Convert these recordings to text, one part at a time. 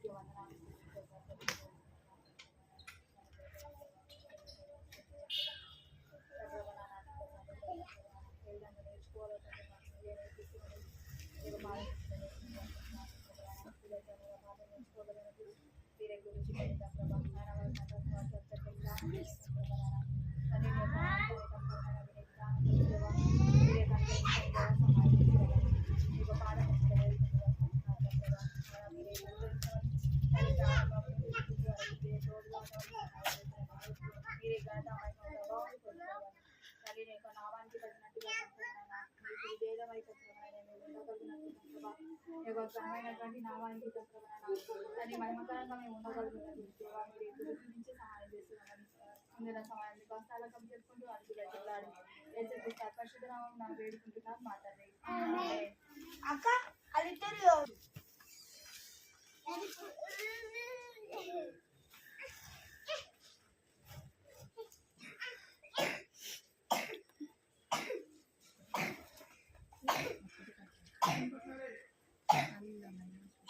నీకే వందనాలు మీరే గురించి మీరే ఘనత తల్లి నీ యొక్క నామానికి తగినట్టుగా సంపూర్ణంగా మీకు విధేయమైనటువంటి మీ యొక్క ఘనమైనటువంటి నామానికి దాన్ని మహిమకరంగా మేము ఉండగలుగుతాం దేవా సహాయం చేస్తున్నామని ముందున సమయాన్ని కష్టాలకు చెప్పుకుంటూ అడుగు వెళ్ళాడు ఏసే పరిశుద్ధ వేడుకుంటున్నాను మాట్లాడి అక్క అలిద్దరు ఫస్ట్ పాట కూడా అబ్బా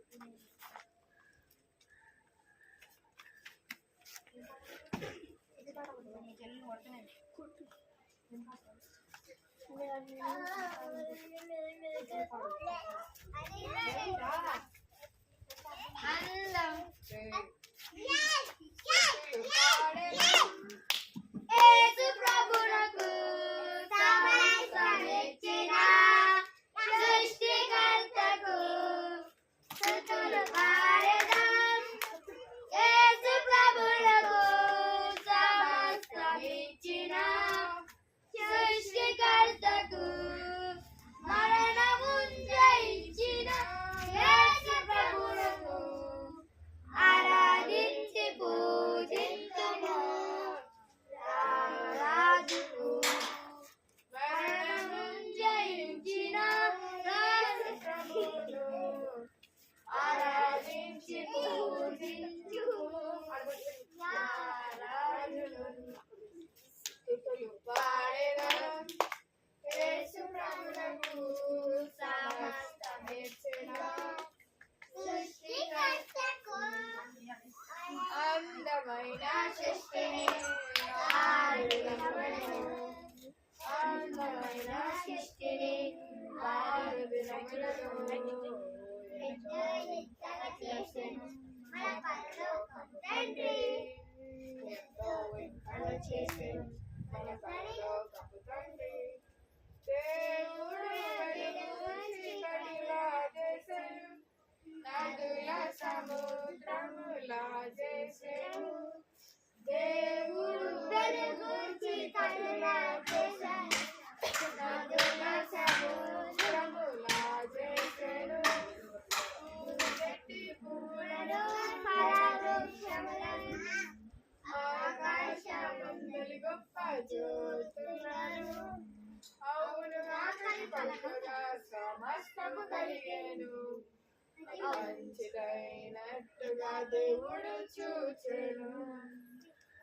నన్నే కొడుతుంది అందం యేసు ప్రభునకు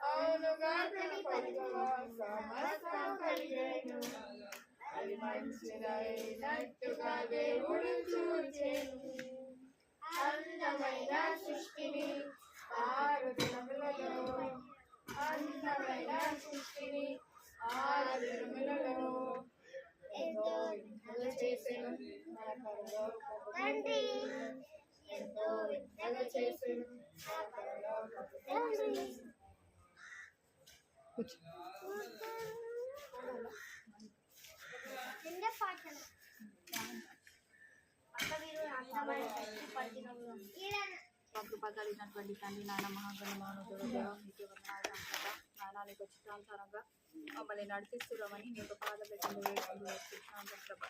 అవునుగా పలుకగా సమస్తం కలిగేను అది మంచిదైనట్టుగా దేవుడు చూచెను అందమైన సృష్టిని. ఆరు దినములలో అందమైన సృష్టిని ఆరు దినములలో ఎంతో వింతగా చేసెను మన పరలోకపు తండ్రి ఎంతో వింతగా చేసెను మన పరలోకపు తండ్రి కింద పాటలు అక్క మీరు అందమైన శక్తి పట్టినప్పుడు మాకు పగలిగినటువంటి తండ్రి నాన్న మహాగణమాను దేవ నీకే వందనాలు సంపద నీకు చిత్తానుసారంగా మమ్మల్ని నడిపిస్తున్నామని నీ యొక్క పాద పెట్టిన వేడుకుంటూ వస్తున్నాం ప్రభా.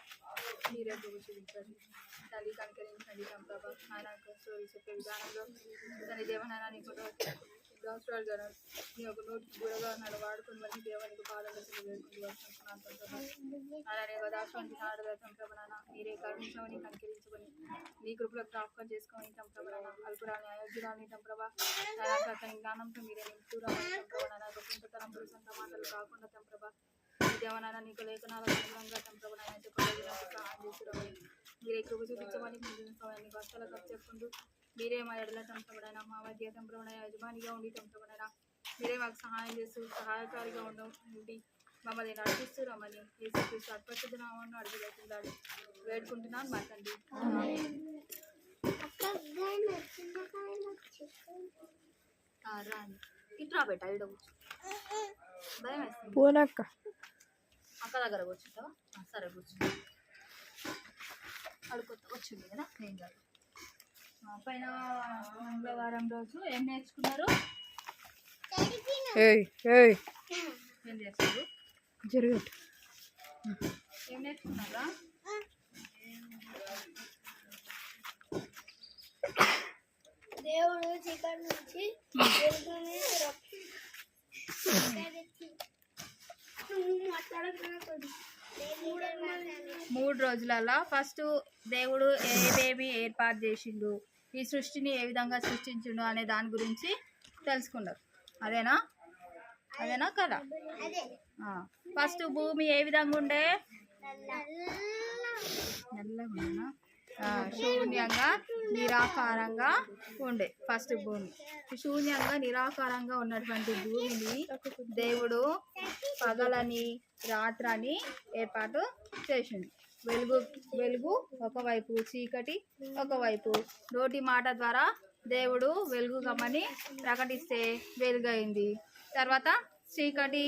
మీరే ప్రభు చూపించండి తల్లి కనుకరించండి ప్రభా. నాన్న చెప్పే విధానంలో తన దేవ నాన్న నీ దాసురాలు గారు నీ యొక్క నోటికి గురగా నాడు వాడుకుని మళ్ళీ దేవానికి పాదాలు వేడుకుంటూ వస్తున్నాను అలానే నాడదాం ప్రభాన మీరే కరుణించమని కనికరించమని నీ కృపలో జ్ఞాపకం చేసుకొని ప్రభాన అల్పురాని అయోగ్యురాని ప్రభా జ్ఞానంతో మీరే నింపురాని ప్రభాన నాకు పురుషంత మాటలు కాకుండా ప్రభా దేవనాన్న నీకు లేఖనాల అనుగుణంగా తంప్రభన చెప్పగలిగినందుకు సహాయం మీరే కృప చూపించమని నీకు కష్టాలకు చెప్పుకుంటూ మీరే మా ఎడల తంప్రభన మా మధ్య తంప్రభన యజమానిగా ఉండి తంప్రభన మీరే మాకు సహాయం చేస్తూ సహాయకారిగా ఉండ ఉండి మమ్మల్ని నడిపిస్తూ రమ్మని యేసుక్రీస్తు అత్పరిశుద్ధ నామాన్ని అడుగులేకుండాలి వేడుకుంటున్నాను మా తండ్రి. ఇట్రా బెట్ట కూర్చో. భయం వేస్తుంది. అక్క దగ్గర కూర్చుంటావా? సరే కూర్చో. అడుగుతా వచ్చింది కదా ఏం కాదు పైన మంగళవారం రోజు ఏం నేర్చుకున్నారు? ఏయ్ ఏయ్. ఏం చేస్తారు జరగట్టు. ఏం నేర్చుకున్నారా? దేవుడు చికెన్ నుంచి వెలుగుని మూడు రోజులలో ఫస్ట్ దేవుడు ఏదేమి ఏర్పాటు చేసిండు? ఈ సృష్టిని ఏ విధంగా సృష్టించిండు అనే దాని గురించి తెలుసుకున్నారు. అదేనా? అదేనా కదా ఫస్ట్ భూమి ఏ విధంగా ఉండే? నల్లగా శూన్యంగా నిరాకారంగా ఉండే ఫస్ట్ భూమి. శూన్యంగా నిరాకారంగా ఉన్నటువంటి భూమిని దేవుడు పగలని రాత్రని ఏర్పాటు చేసిండు. వెలుగు వెలుగు ఒకవైపు చీకటి ఒకవైపు నోటి మాట ద్వారా దేవుడు వెలుగు కమ్మని ప్రకటిస్తే వెలుగైంది. తర్వాత చీకటి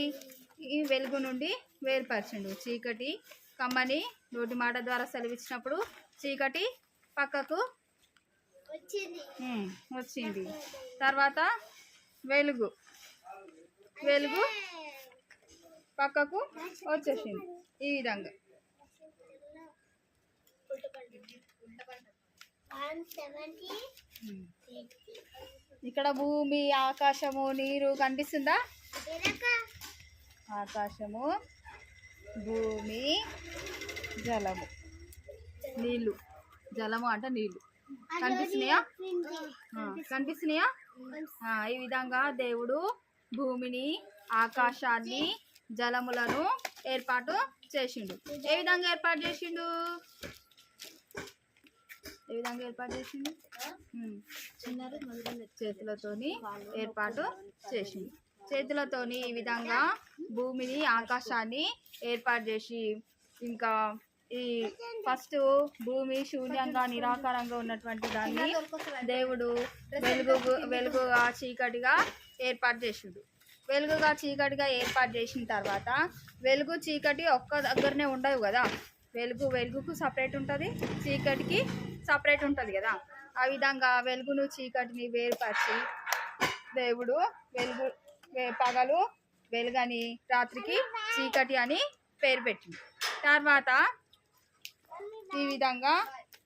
ఈ వెలుగు నుండి వేరుపరిచిండు. చీకటి కమ్మని నోటి మాట ద్వారా సెలవిచ్చినప్పుడు చీకటి పక్కకు వచ్చింది. తర్వాత వెలుగు వెలుగు పక్కకు వచ్చేసింది. ఈ విధంగా. ఉమ్. ఇక్కడ భూమి ఆకాశము నీరు కనిపిస్తుందా? ఆకాశము భూమి జలము. నీళ్ళు జలము అంటే నీళ్ళు కనిపిస్తున్నాయా? ఆ, కనిపిస్తున్నాయా? ఆ, ఈ విధంగా దేవుడు భూమిని ఆకాశాన్ని జలములను ఏర్పాటు చేసిండు. ఏ విధంగా ఏర్పాటు చేసిండు? ఏ విధంగా ఏర్పాటు చేసిండు? చేతులతోని ఏర్పాటు చేసిండు. చేతులతోని ఈ విధంగా భూమిని ఆకాశాన్ని ఏర్పాటు చేసి ఇంకా ఈ ఫస్ట్ భూమి శూన్యంగా నిరాకారంగా ఉన్నటువంటి దాన్ని దేవుడు వెలుగు వెలుగుగా చీకటిగా ఏర్పాటు చేసిండు. వెలుగుగా చీకటిగా ఏర్పాటు చేసిన తర్వాత వెలుగు చీకటి ఒక్క దగ్గరనే ఉండవు కదా. వెలుగు వెలుగుకు సపరేట్ ఉంటుంది చీకటికి సపరేట్ ఉంటుంది కదా. ఆ విధంగా వెలుగును చీకటిని వేరుపరిచి దేవుడు వెలుగు పగలు వెలుగని రాత్రికి చీకటి అని పేరు పెట్టింది తర్వాత ఈ విధంగా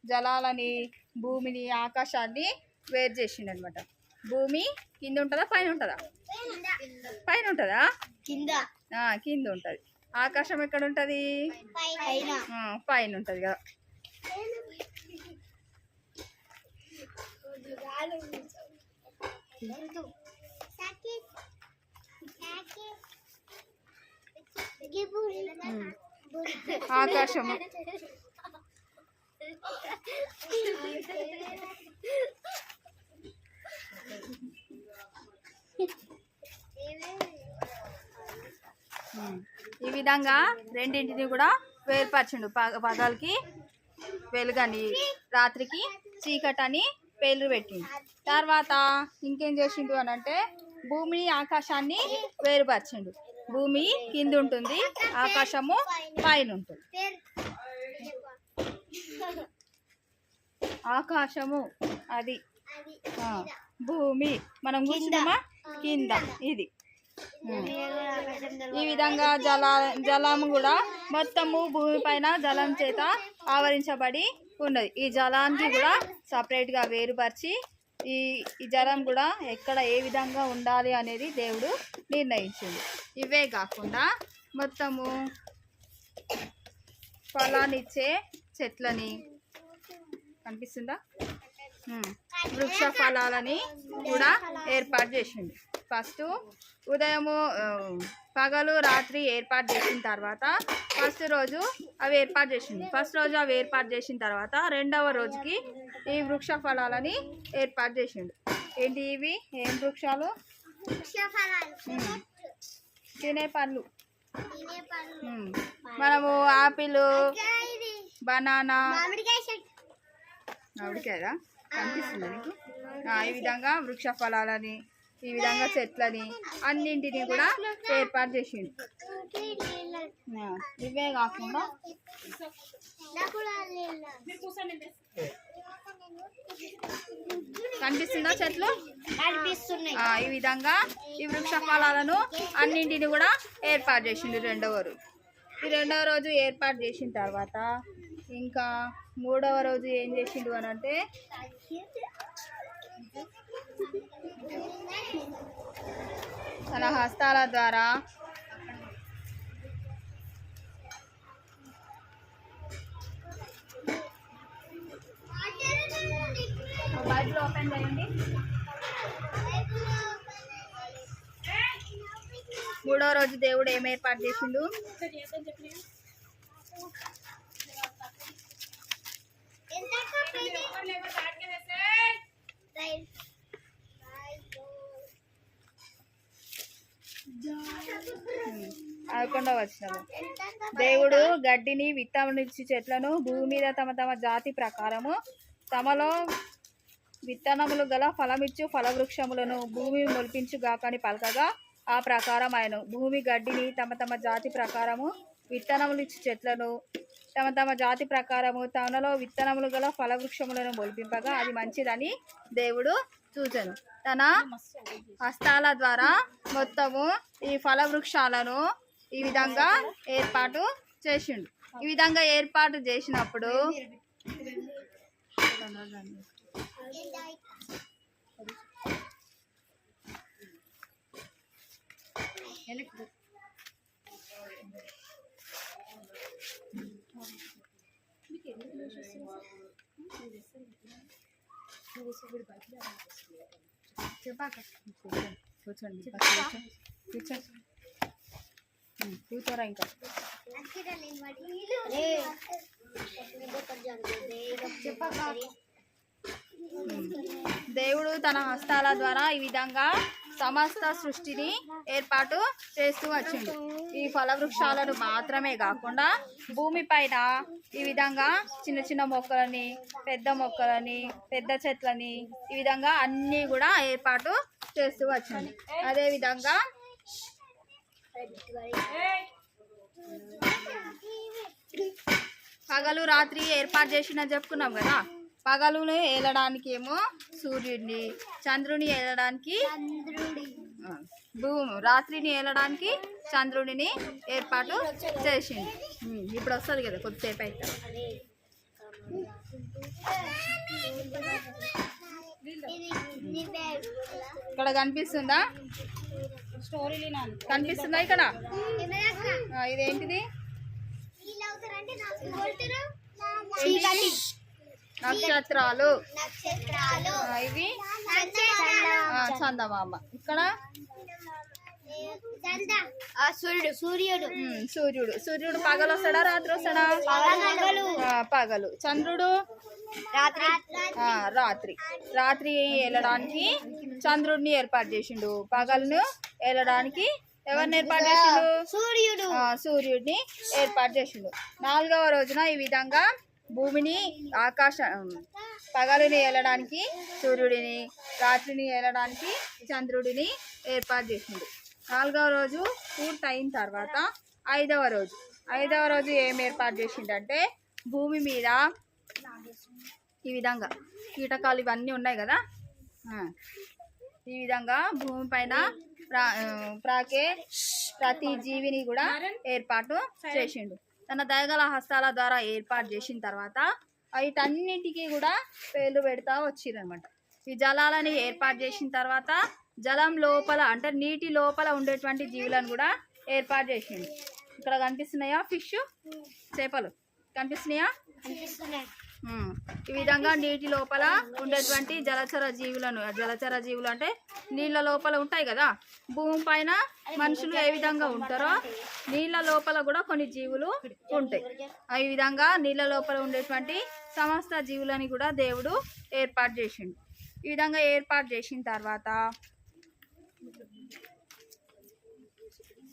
జలాలని భూమిని ఆకాశాన్ని వేరు చేసిండు అనమాట భూమి కింద ఉంటుందా? పైన ఉంటుందా? పైన ఉంటుందా? కింద. ఉంటుంది. ఆకాశం ఎక్కడ ఉంటుంది? పైన. ఉంటుంది కదా. ఆకాశము ఉమ్. ఈ విధంగా రెండింటిని కూడా వేరుపరచిండు. పగ పగలకి వెలుగని రాత్రికి చీకటని పేర్లు పెట్టిండు. తర్వాత ఇంకేం చేసిండు అని అంటే భూమిని ఆకాశాన్ని వేరుపరచండు. భూమి కింద ఉంటుంది ఆకాశము పైన ఉంటుంది. ఆకాశము అది. భూమి. మనం కూర్చున్నామా కింద ఇది. ఈ విధంగా జల జలం కూడా మొత్తము భూమి పైన జలం చేత ఆవరించబడి ఉన్నది. ఈ జలాన్ని కూడా సపరేట్గా వేరుపరిచి ఈ ఈ జలం కూడా ఎక్కడ ఏ విధంగా ఉండాలి అనేది దేవుడు నిర్ణయించింది ఇవే కాకుండా మొత్తము ఫలాన్నిచ్చే చెట్లని కనిపిస్తుందా. వృక్ష ఫలాలని కూడా ఏర్పాటు చేసిండు. ఫస్ట్ ఉదయము పగలు రాత్రి ఏర్పాటు చేసిన తర్వాత ఫస్ట్ రోజు అవి ఏర్పాటు చేసిండు. ఫస్ట్ రోజు అవి ఏర్పాటు చేసిన తర్వాత రెండవ రోజుకి ఈ వృక్ష ఫలాలని ఏర్పాటు చేసిండు. ఏంటి ఇవి? ఏం వృక్షాలు. తినే పళ్ళు. మనము ఆపిల్ బనానా. మామిడికాయ చెట్టు. ఆవిడకేదా కనిపిస్తుందా ఈ విధంగా వృక్ష ఫలాలని ఈ విధంగా చెట్లని అన్నింటినీ కూడా ఏర్పాటు చేసిండు. ఇవే కాకుండా కనిపిస్తుందా చెట్లు? ఈ విధంగా ఈ వృక్ష ఫలాలను అన్నింటిని కూడా ఏర్పాటు చేసిండు రెండవ రోజు. ఈ రెండవ రోజు ఏర్పాటు చేసిన తర్వాత ఇంకా మూడవ రోజు ఏం చేసిండు అని అంటే తన హస్తాల ద్వారా బైబిల్ ఓపెన్ చేయండి. మూడవ రోజు దేవుడు ఏం ఏర్పాటు చేసిండు? ఆడకుండా వచ్చినాము. దేవుడు గడ్డిని విత్తనమిచ్చి చెట్లను భూమి మీద తమ తమ జాతి ప్రకారము తమలో విత్తనములు గల ఫలమిచ్చు ఫలవృక్షములను భూమి మొలిపించు గాకని పలకగా ఆ ప్రకారం ఆయన భూమి గడ్డిని తమ తమ జాతి ప్రకారము విత్తనములు ఇచ్చి చెట్లను తమ తమ జాతి ప్రకారము తనలో విత్తనములు గల ఫలవృక్షములను మొలిపింపగా అది మంచిదని దేవుడు చూచను. తన హస్తాల ద్వారా మొత్తము ఈ ఫలవృక్షాలను ఈ విధంగా ఏర్పాటు చేసిండు. ఈ విధంగా ఏర్పాటు చేసినప్పుడు కూర్చోండి కూర్చోండి కూర్చోరా ఇంకా దేవుడు తన హస్తాల ద్వారా ఈ విధంగా సమస్త సృష్టిని ఏర్పాటు చేస్తూ వచ్చింది. ఈ ఫలవృక్షాలను మాత్రమే కాకుండా భూమిపైన ఈ విధంగా చిన్న చిన్న మొక్కలని పెద్ద మొక్కలని పెద్ద చెట్లని ఈ విధంగా అన్నీ కూడా ఏర్పాటు చేస్తూ వచ్చింది. అదేవిధంగా పగలు రాత్రి ఏర్పాటు చేసిన చెప్పుకున్నాం కదా? పగలును ఏలడానికి ఏమో సూర్యుడిని చంద్రుని ఏలడానికి భూమి రాత్రిని ఏలడానికి చంద్రుడిని ఏర్పాటు చేసింది ఇప్పుడు వస్తుంది కదా కొద్దిసేపు అయితే. ఇక్కడ కనిపిస్తుందా? కనిపిస్తుందా ఇక్కడ? ఇదేంటిది? నక్షత్రాలు. ఇవి? ఆ, చందమామ. ఇక్కడ? ఆ సూర్యుడు. సూర్యుడు. సూర్యుడు. సూర్యుడు పగలు వస్తాడా? రాత్రి వస్తాడా? పగలు. ఆ, పగలు. చంద్రుడు? రాత్రి. ఆ, రాత్రి. రాత్రి వెళ్ళడానికి చంద్రుడిని ఏర్పాటు చేసిండు. పగలను వెళ్ళడానికి ఎవరిని ఏర్పాటు చేసిండు? సూర్యుడు. ఆ, సూర్యుడిని ఏర్పాటు చేసిండు. నాలుగవ రోజున ఈ విధంగా భూమిని ఆకాశ పగలుని వెళ్ళడానికి సూర్యుడిని రాత్రిని వెళ్ళడానికి చంద్రుడిని ఏర్పాటు చేసిండు నాలుగవ రోజు పూర్తయిన తర్వాత ఐదవ రోజు. ఐదవ రోజు ఏం ఏర్పాటు చేసిండంటే భూమి మీద ఈ విధంగా కీటకాలు ఇవన్నీ ఉన్నాయి కదా? ఈ విధంగా భూమి పైన ప్రా ప్రాకే ప్రతి జీవిని కూడా ఏర్పాటు చేసిండు. తన దయగల హస్తాల ద్వారా ఏర్పాటు చేసిన తర్వాత వీటన్నిటికీ కూడా పేర్లు పెడతా వచ్చిరనమాట ఈ జలాలని ఏర్పాటు చేసిన తర్వాత జలం లోపల అంటే నీటి లోపల ఉండేటువంటి జీవులను కూడా ఏర్పాటు చేసింది ఇక్కడ కనిపిస్తున్నాయా ఫిష్? చేపలు. కనిపిస్తున్నాయా. ఈ విధంగా నీటి లోపల ఉండేటువంటి జలచర జీవులను జలచర జీవులు అంటే నీళ్ళ లోపల ఉంటాయి కదా? భూమి పైన మనుషులు ఏ విధంగా ఉంటారో నీళ్ళ లోపల కూడా కొన్ని జీవులు ఉంటాయి. ఈ విధంగా నీళ్ళ లోపల ఉండేటువంటి సమస్త జీవులని కూడా దేవుడు ఏర్పాటు చేసిండు. ఈ విధంగా ఏర్పాటు చేసిన తర్వాత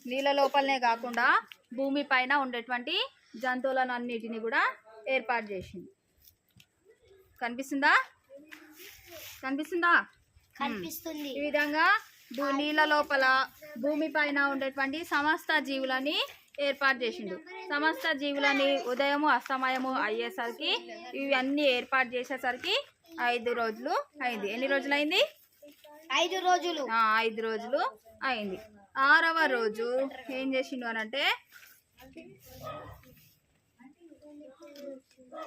నీళ్ళ లోపలనే కాకుండా భూమి పైన ఉండేటువంటి జంతువులను అన్నిటిని కూడా ఏర్పాటు చేసింది కనిపిస్తుందా? కనిపిస్తుందా? కనిపిస్తుంది. ఈ విధంగా నీళ్ళ లోపల భూమి పైన ఉండేటువంటి సమస్త జీవులని ఏర్పాటు చేసిండు. సమస్త జీవులని ఉదయము అస్తమయము అయ్యేసరికి ఇవన్నీ ఏర్పాటు చేసేసరికి ఐదు రోజులు అయింది. ఎన్ని రోజులు అయింది? ఐదు రోజులు. ఐదు రోజులు అయింది. ఆరవ రోజు ఏం చేసిండు అని అంటే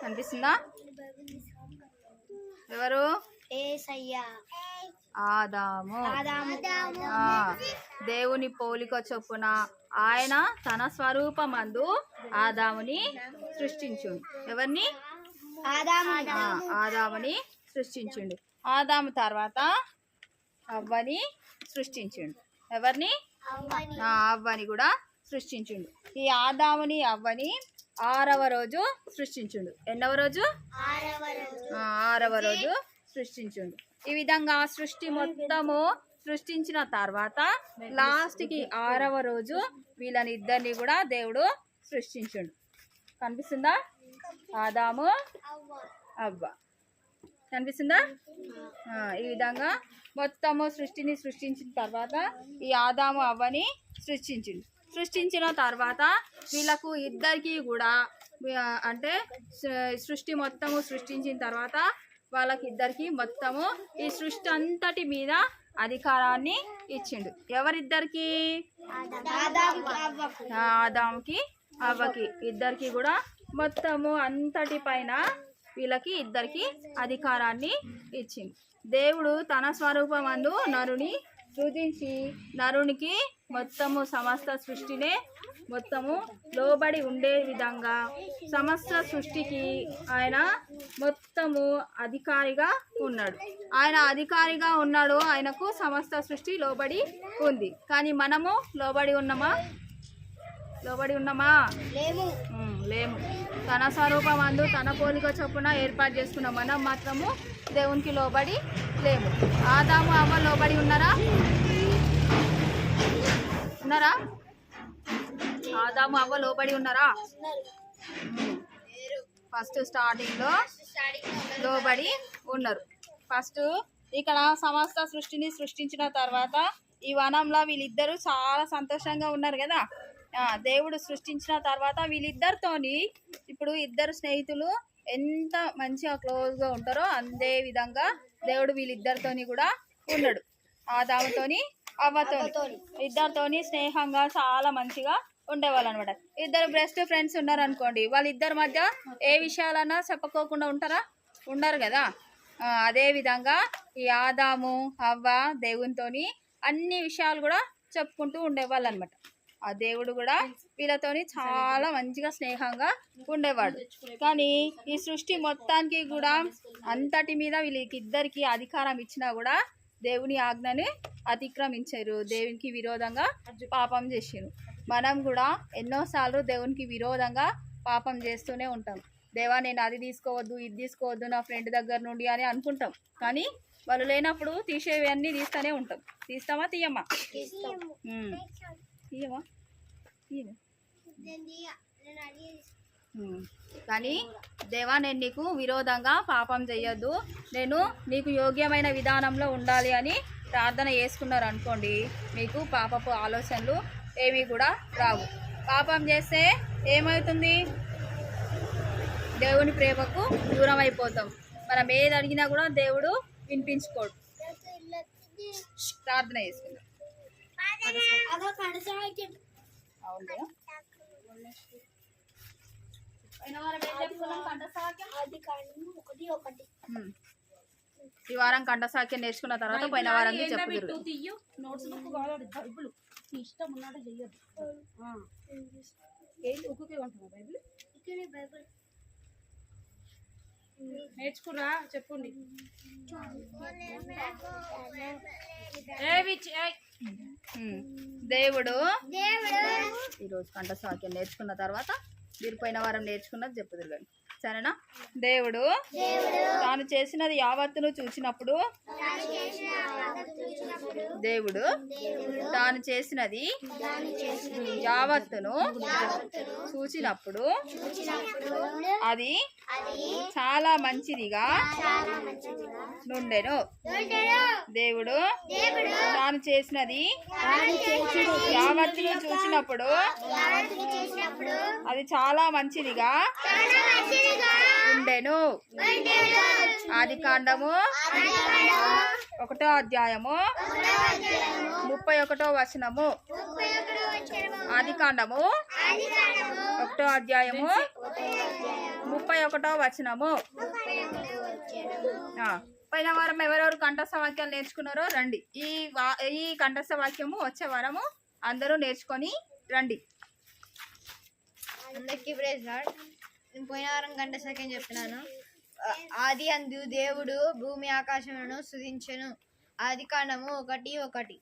కనిపిస్తుందా? ఎవరు? ఆదాము. దేవుని పోలిక చొప్పున ఆయన తన స్వరూపమందు ఆదాముని సృష్టించుండు ఎవరిని? ఆదాముని. సృష్టించుండు. ఆదాము తర్వాత అవ్వని సృష్టించుండు. ఎవరిని? అవ్వని కూడా సృష్టించుండు. ఈ ఆదాముని అవ్వని ఆరవ రోజు సృష్టించుండు. ఎన్నవ రోజు? ఆరవ రోజు సృష్టించుండు. ఈ విధంగా సృష్టి మొత్తము సృష్టించిన తర్వాత లాస్ట్కి ఆరవ రోజు వీళ్ళని ఇద్దరిని కూడా దేవుడు సృష్టించుండు. కనిపిస్తుందా? ఆదాము అవ్వ. కనిపిస్తుందా? ఈ విధంగా మొత్తము సృష్టిని సృష్టించిన తర్వాత ఈ ఆదాము అవ్వని సృష్టించిండు. సృష్టించిన తర్వాత వీళ్ళకు ఇద్దరికి కూడా అంటే సృష్టి మొత్తము సృష్టించిన తర్వాత వాళ్ళకి ఇద్దరికి మొత్తము ఈ సృష్టి అంతటి మీద అధికారాన్ని ఇచ్చిండు. ఎవరిద్దరికి? ఆదాంకి అవ్వకి. ఇద్దరికి కూడా మొత్తము అంతటి పైన వీళ్ళకి ఇద్దరికి అధికారాన్ని ఇచ్చింది దేవుడు తన స్వరూపమందు నరుని సృజించి నరునికి మొత్తము సమస్త సృష్టినే మొత్తము లోబడి ఉండే విధంగా సమస్త సృష్టికి ఆయన మొత్తము అధికారిగా ఉన్నాడు. ఆయన అధికారిగా ఉన్నాడు ఆయనకు సమస్త సృష్టి లోబడి ఉంది. కానీ మనము లోబడి ఉన్నామా? లోబడి ఉన్నామా? లేము. లేము. తన స్వరూపం అందు తన పోలిక చొప్పున ఏర్పాటు చేసుకున్న మనం మాత్రము దేవునికి లోబడి లేము. ఆదాము అవ్వ లోబడి ఉన్నారా? ఉన్నారా? ఆదాము అవ్వ లోబడి ఉన్నారా? ఫస్ట్ స్టార్టింగ్లో లోబడి ఉన్నారు. ఫస్ట్ ఇక్కడ సమస్త సృష్టిని సృష్టించిన తర్వాత ఈ వనంలో వీళ్ళిద్దరూ చాలా సంతోషంగా ఉన్నారు కదా. ఆ, దేవుడు సృష్టించిన తర్వాత వీళ్ళిద్దరితోని ఇప్పుడు ఇద్దరు స్నేహితులు ఎంత మంచిగా క్లోజ్గా ఉంటారో అందే విధంగా దేవుడు వీళ్ళిద్దరితోని కూడా ఉన్నాడు. ఆదాముతోని అవ్వతోని ఇద్దరితోని స్నేహంగా చాలా మంచిగా ఉండేవాళ్ళు అనమాట ఇద్దరు బెస్ట్ ఫ్రెండ్స్ ఉన్నారు అనుకోండి వాళ్ళిద్దరి మధ్య ఏ విషయాలన్నా చెప్పకోకుండా ఉంటారా? ఉండరు కదా. అదే విధంగా ఈ ఆదాము అవ్వ దేవునితోని అన్ని విషయాలు కూడా చెప్పుకుంటూ ఉండేవాళ్ళు అనమాట ఆ దేవుడు కూడా వీళ్ళతోని చాలా మంచిగా స్నేహంగా ఉండేవాడు. కానీ ఈ సృష్టి మొత్తానికి కూడా అంతటి మీద వీళ్ళకి ఇద్దరికి అధికారం ఇచ్చినా కూడా దేవుని ఆజ్ఞని అతిక్రమించారు. దేవునికి విరోధంగా పాపం చేసారు మనం కూడా ఎన్నోసార్లు దేవునికి విరోధంగా పాపం చేస్తూనే ఉంటాం. దేవా నేను అది తీసుకోవద్దు ఇది తీసుకోవద్దు నా ఫ్రెండ్ దగ్గర నుండి అని అనుకుంటాం. కానీ వాళ్ళు లేనప్పుడు తీసేవి అన్నీ తీస్తూనే ఉంటాం. తీస్తామా తీయమ్మా. తీయమా తీయమా. కానీ దేవా నేను నీకు విరోధంగా పాపం చెయ్యొద్దు నేను నీకు యోగ్యమైన విధానంలో ఉండాలి అని ప్రార్థన చేసుకున్నారు అనుకోండి మీకు పాపపు ఆలోచనలు ఏమీ కూడా రావు. పాపం చేస్తే ఏమవుతుంది? దేవుని ప్రేమకు దూరం అయిపోతాం. మనం ఏది అడిగినా కూడా దేవుడు వినిపించుకోడు. ప్రార్థన చేసుకుందాం. అవును కదా? పోయిన వారం ఏం చెప్పుకున్నాం? కంఠసాక్యం? అది కానీ ఒకటి ఒకటి ఉమ్. ఈ వారం కంఠసాఖ్యం నేర్చుకున్న తర్వాత పోయిన వారం చెప్పు నోట్స్ బుక్ బైబుల్. నీ ఇష్టం చెయ్యదు ఏంటి బైబుల్? నేర్చుకురా చెప్పండి. దేవుడు ఈరోజు కంఠసాఖ్యం నేర్చుకున్న తర్వాత మీరు పోయిన వారం నేర్చుకున్నది చెప్పు సరేనా దేవుడు తాను చేసినది యావత్తును చూసినప్పుడు దేవుడు తాను చేసినది యావత్తును చూసినప్పుడు అది చాలా మంచిదిగా నుండెను. దేవుడు తాను చేసినది యావత్తును చూసినప్పుడు అది చాలా మంచిదిగా ఉండెను. ఆది కాండము. ఒకటో అధ్యాయము. ముప్పై ఒకటో వచనము. ఆది కాండము. ఒకటో అధ్యాయము. ముప్పై ఒకటో వచనము. పోయిన వారం ఎవరెవరు కంఠస్థ వాక్యాలు నేర్చుకున్నారో రండి. ఈ వా ఈ కంఠస్థ వాక్యము వచ్చే వారము అందరూ నేర్చుకొని రండి. అందరికీ ప్రైజ్ నేను పోయిన వారం గంట సెకండ్ చెప్పినాను? ఆది అందు దేవుడు భూమి ఆకాశములను సుధించెను ఆది కాండము ఒకటి ఒకటి.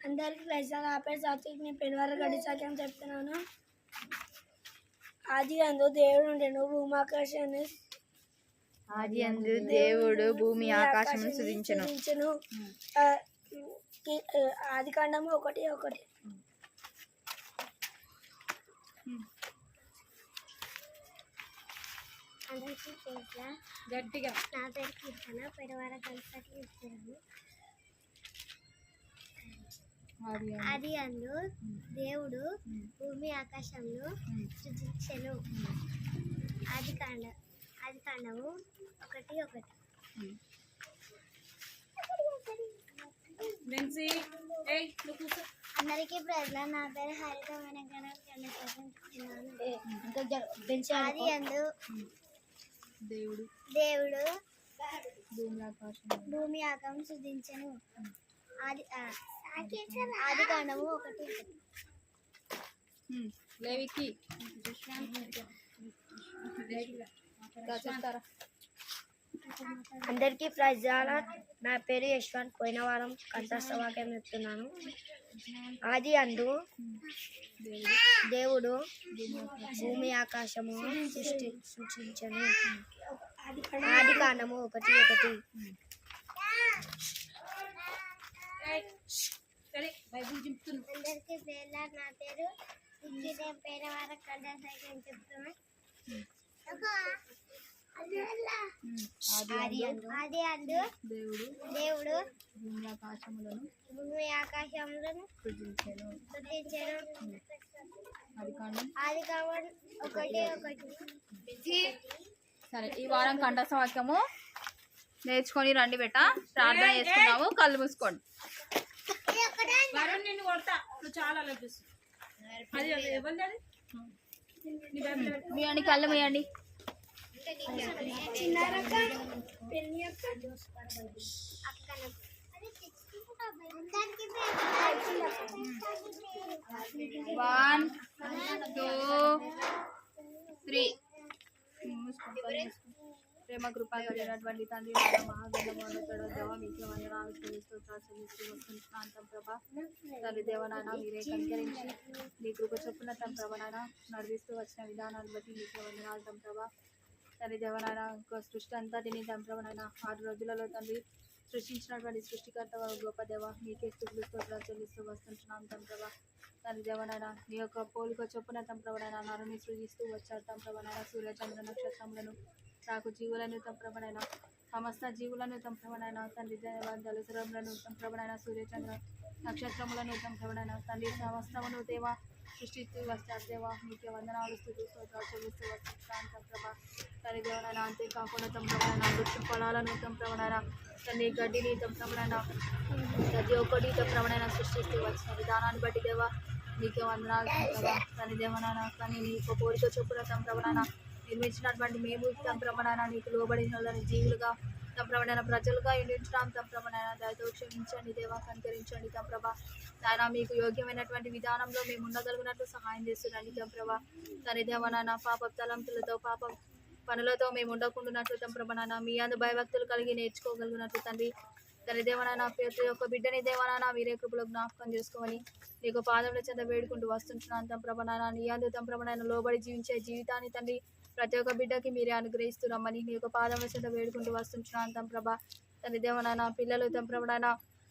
అందరికి ప్రైజాలు ఆపే సాత్విక్ నేను పెనువారు గడిచాకని చెప్తున్నాను. ఆది అందు దేవుడు ఉండెను భూమాకాశాన్ని ఆది అందు దేవుడు భూమి ఆకాశమును సుధించెను సుధించెను. ఆ, ఈ- ఆ, ఆది కాండము ఒకటి ఒకటి. గట్టిగా. నా పేరు కీర్తన ఆది అందు దేవుడు భూమి ఆకాశంలో సృజించెను ఆది కాండ. ఆది కాండము ఒకటి ఒకటి. అందరికీ ప్రజల నా పేరు హరిత ఆది అందు దేవుడు. దేవుడు భూమి ఆకాశం సృజించెను ఆది ఆది కాండము ఒకటి. లేవికి. అందరికీ ప్రైజ్ అందరికీ నా పేరు యశ్వంత్. పోయిన వారం కంఠస్థవాక్యం చెప్తున్నాను. ఆది అందు దేవుడు భూమి ఆకాశము సృష్టి సృష్టించను. ఆది కాండము ఒకటి ఒకటి. ఏయ్, అందరికీ పేర్ల నా పేరు పేరు వారం కంఠస్థ చెప్తున్నా ఆది అందు. ఆది అందు. దేవుడు. దేవుడు. భూమి ఆకాశములను భూమి సృజించాను. ఆది ఒకటి ఒకటి సరే ఈ వారం కంఠస్థ వాక్యము నేర్చుకొని రండి బెట్ట ప్రార్థన చేసుకుందాము. కళ్ళు మూసుకోండి. వరుణ్ నిన్ను కొడతా. నువ్వు చాలా లభిస్తుంది అది అది ఎవరిది అది? నీ బైబిల్ ఎవరిది? మీయండి కళ్ళు మీయండి వన్ టూ త్రీ ప్రేమ కృప కలిగినటువంటి తండ్రి మహాగణమోన్నతుడు దేవ మీకు వందనాలు చెల్లిస్తూ చెల్లిస్తూ వస్తున్నాంతం ప్రభా. తల్లి దేవనాయన మీరే కనికరించి మీ కృప చొప్పున తమ ప్రభానాయన నడిపిస్తూ వచ్చిన విధానాన్ని బట్టి మీకు వందనాలు తమ ప్రభా. తల్లి దేవనాయన ఇంకో సృష్టి అంతటిని తమ ఆరు రోజులలో తండ్రి సృష్టించినటువంటి సృష్టికర్త గొప్ప దేవ. మీకే స్థుతులు స్తోత్రాలు చెల్లిస్తూ వస్తుంటున్నాం తమ తండ్రి దేవనాయన మీ యొక్క పోలిక చొప్పున తమ నరుని సృజిస్తూ వచ్చారు తమ సూర్యచంద్ర నక్షత్రములను నాకు జీవులను తమ సమస్త జీవులను తమ తండ్రి దేవ దళసరములను తమ సూర్యచంద్ర నక్షత్రములను తమ తండ్రి సమస్తమును దేవ సృష్టిస్తూ వస్తారు దేవ మీకే వందనాలు స్థుతి స్తోత్రాలు చెల్లిస్తూ వస్తున్నాను తమ ప్రభా తండ్రి దేవనైన అంతేకాకుండా తమ వృక్ష పొలాలను తమ ప్రభానైన తండ్రి గడ్డిని తమ ప్రతి ఒక్కటి తమ ప్రభానైన సృష్టిస్తూ వచ్చిన విధానాన్ని బట్టి దేవ నీకే వందనాలు తని తన కానీ నీ యొక్క కోరిక చొప్పున తంప్రవనాన నిర్మించినటువంటి మేము తంప్రమణాన నీకు లోబడిన వాళ్ళని జీవులుగా తంప్రమణ ప్రజలుగా ఎండించడం తంప్రమణ దయతో క్షమించండి దేవా కనికరించండి తమప్రభ. నాయన మీకు యోగ్యమైనటువంటి విధానంలో మేము ఉండగలిగినట్లు సహాయం చేస్తున్నాండి తంప్రభ తన దేవనాన పాప తలంతులతో పాపం పనులతో మేము ఉండకుండానట్లు తంప్రమణ మీ అందు భయభక్తులు కలిగి నేర్చుకోగలిగినట్లు తండ్రి. తన దేవనాన ప్రతి ఒక్క బిడ్డని దేవనాన మీరే కృపలో జ్ఞాపకం చేసుకోమని నీకు పాదముల చెంత వేడుకుంటూ వస్తుంటున్నాను తంప్రమణ నీ అందు తంప్రమణ లోబడి జీవించే జీవితాన్ని తండ్రి ప్రతి ఒక్క బిడ్డకి మీరే అనుగ్రహిస్తున్నామని నీ యొక్క పాదముల చెంత వేడుకుంటూ వస్తుంటున్నాను తంప్రభ తన దేవనైనా పిల్లలు తంప్రమణ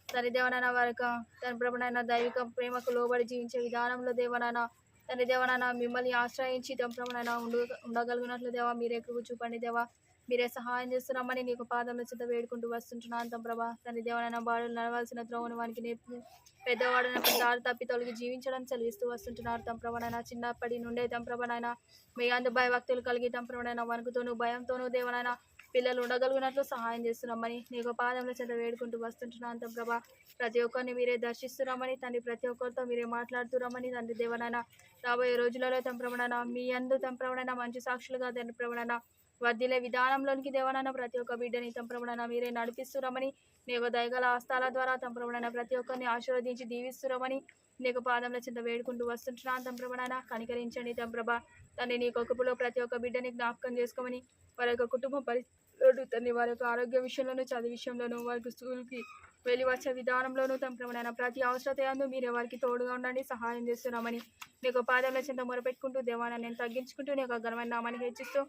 తన దేవనైనా వారి తన ప్రభుడైనా దైవిక ప్రేమకు లోబడి జీవించే విధానంలో దేవనైనా తన దేవనైనా మిమ్మల్ని ఆశ్రయించి తంప్రమణ ఉండ ఉండగలిగినట్లు దేవా మీరే కృప చూపండి దేవా. మీరే సహాయం చేస్తున్నామని నీకు పాదంలో చేత వేడుకుంటూ వస్తుంటున్నాను తంప్రభ తండ్రి దేవనైనా బాడులు నడవాల్సిన త్రోవను వానికి నేర్పి పెద్దవాడైన దారి తప్పి తొలగి జీవించడం చదివిస్తూ వస్తుంటున్నారు తంప్రభనైనా చిన్నప్పటి నుండే తంప్రభనైనా మీ అందు భయభక్తులు కలిగి తంప్రభనైనా వణుకుతోనూ భయంతోనూ దేవనైనా పిల్లలు ఉండగలిగినట్లు సహాయం చేస్తున్నామని నీకు పాదంలో చెంత వేడుకుంటూ వస్తుంటున్నాను ప్రభా. ప్రతి ఒక్కరిని మీరే దర్శిస్తున్నామని తండ్రి ప్రతి ఒక్కరితో మీరే మాట్లాడుతున్నామని తండ్రి దేవనైనా రాబోయే రోజులలో తంప్రభనైనా మీ అందు తంప్రభనైనా మంచి సాక్షులుగా తండ్రి ప్రమణన వర్ధిలే విధానంలోనికి దేవనైనా ప్రతి ఒక్క బిడ్డని తంప్రభనైనా మీరే నడిపిస్తున్నామని నీకు దయగల హస్తాల ద్వారా తంప్రభనైనా ప్రతి ఒక్కరిని ఆశీర్వదించి దీవిస్తున్నామని నీకు పాదంలో చింత వేడుకుంటూ వస్తుంటున్నాను తంప్రభనైనా కనికరించండి తంప్రభ తండ్రి నీ కృపలో ప్రతి ఒక్క బిడ్డని జ్ఞాపకం చేసుకోమని వారి యొక్క కుటుంబ పరిస్థితులు తండ్రి వారి యొక్క ఆరోగ్య విషయంలోనూ చదువు విషయంలోనూ వారికి స్కూల్కి వెళ్ళి వచ్చే విధానంలోనూ తంప్రభనైనా ప్రతి అవసరత అవసరతయందు మీరే వారికి తోడుగా ఉండండి సహాయం చేస్తున్నామని నీకు పాదంలో చింత మొరపెట్టుకుంటూ దేవాన్ని నేను తగ్గించుకుంటూ నీ యొక్క ఘనమైన నామాన్ని హెచ్చిస్తూ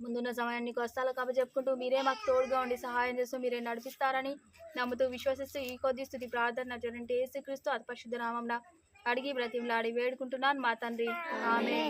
ముందున్న సమయాన్ని కష్టాలు చెప్పుకుంటూ మీరే మాకు తోడుగా ఉండి సహాయం చేస్తూ మీరే నడిపిస్తారని నమ్ముతూ విశ్వసిస్తూ ఈ కొద్ది స్థుతి ప్రార్థన చూడండి యేసుక్రీస్తు అతి పరిశుద్ధ నామంన అడిగి బ్రతిమలాడి వేడుకుంటున్నాను మా తండ్రి. ఆమె